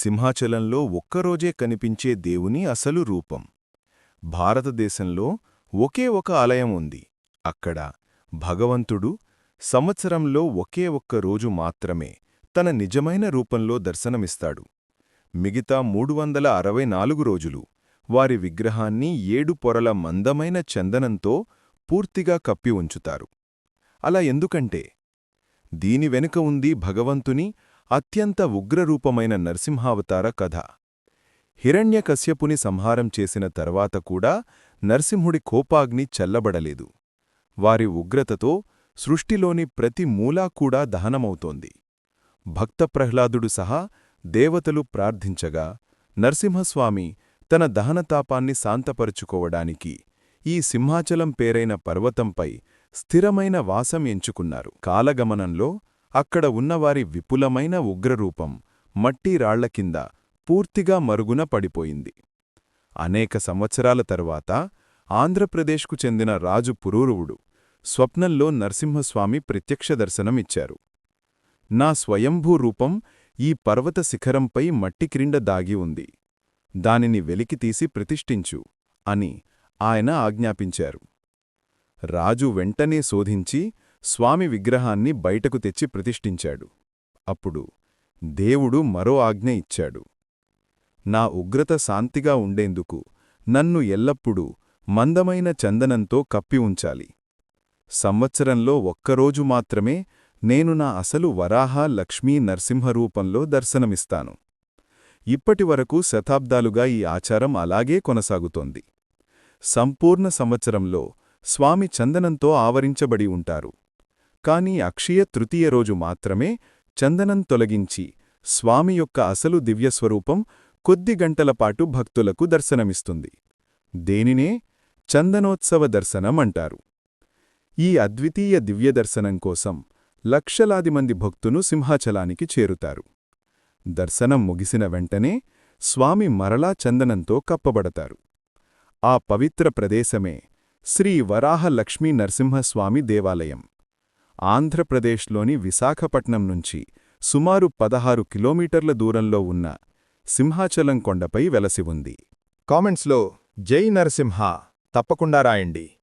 సింహాచలంలో ఒక్కరోజే కనిపించే దేవుని అసలు రూపం. భారతదేశంలో ఒకే ఒక ఆలయం ఉంది. అక్కడ భగవంతుడు సంవత్సరంలో ఒకే ఒక్క రోజు మాత్రమే తన నిజమైన రూపంలో దర్శనమిస్తాడు. మిగతా మూడు వందల అరవై నాలుగు రోజులు వారి విగ్రహాన్ని ఏడు పొరల మందమైన చందనంతో పూర్తిగా కప్పి ఉంచుతారు. అలా ఎందుకంటే దీని వెనుక ఉంది భగవంతుని అత్యంత ఉగ్రరూపమైన నరసింహావతార కథ. హిరణ్యకశ్యపుని సంహారం చేసిన తర్వాత కూడా నరసింహుడి కోపాగ్ని చల్లబడలేదు. వారి ఉగ్రతతో సృష్టిలోని ప్రతి మూలా కూడా దహనమవుతోంది. భక్త ప్రహ్లాదుడు సహా దేవతలు ప్రార్థించగా నరసింహస్వామి తన దహనతాపాన్ని శాంతపరుచుకోవడానికి ఈ సింహాచలం పేరైన పర్వతంపై స్థిరమైన వాసం ఎంచుకున్నారు. కాలగమనంలో అక్కడ ఉన్నవారి విపులమైన ఉగ్రరూపం మట్టి రాళ్ళ కింద పూర్తిగా మరుగున పడిపోయింది. అనేక సంవత్సరాల తరువాత ఆంధ్రప్రదేశ్కు చెందిన రాజు పురూరువుడు స్వప్నంలో నరసింహస్వామి ప్రత్యక్ష దర్శనమిచ్చారు. నా స్వయంభూ రూపం ఈ పర్వత శిఖరంపై మట్టిక్రిండ దాగి ఉంది. దానిని వెలికితీసి ప్రతిష్ఠించు అని ఆయన ఆజ్ఞాపించారు. రాజు వెంటనే శోధించి స్వామి విగ్రహాన్ని బయటకు తెచ్చి ప్రతిష్ఠించాడు. అప్పుడు దేవుడు మరో ఆజ్ఞ ఇచ్చాడు. నా ఉగ్రత శాంతిగా ఉండేందుకు నన్ను ఎల్లప్పుడూ మందమైన చందనంతో కప్పి ఉంచాలి. సంవత్సరంలో ఒక్కరోజు మాత్రమే నేను నా అసలు వరాహ లక్ష్మీ నరసింహరూపంలో దర్శనమిస్తాను. ఇప్పటివరకు శతాబ్దాలుగా ఈ ఆచారం అలాగే కొనసాగుతోంది. సంపూర్ణ సంవత్సరంలో స్వామి చందనంతో ఆవరించబడి ఉంటారు. కాని అక్షయ తృతీయ రోజు మాత్రమే చందనం తొలగించి స్వామి యొక్క అసలు దివ్యస్వరూపం కొద్ది గంటలపాటు భక్తులకు దర్శనమిస్తుంది. దేనినే? చందనోత్సవ దర్శనం అంటారు. ఈ అద్వితీయ దివ్యదర్శనం కోసం లక్షలాది మంది భక్తును సింహాచలానికి చేరుతారు. దర్శనం ముగిసిన వెంటనే స్వామి మరలా చందనంతో కప్పబడతారు. ఆ పవిత్ర ప్రదేశమే శ్రీ వరాహ లక్ష్మీ నరసింహస్వామి దేవాలయం. ఆంధ్రప్రదేశ్లోని విశాఖపట్నం నుంచి సుమారు పదహారు కిలోమీటర్ల దూరంలో ఉన్న సింహాచలం కొండపై వెలసి ఉంది. కామెంట్స్లో జై నరసింహ తప్పకుండా రాయండి.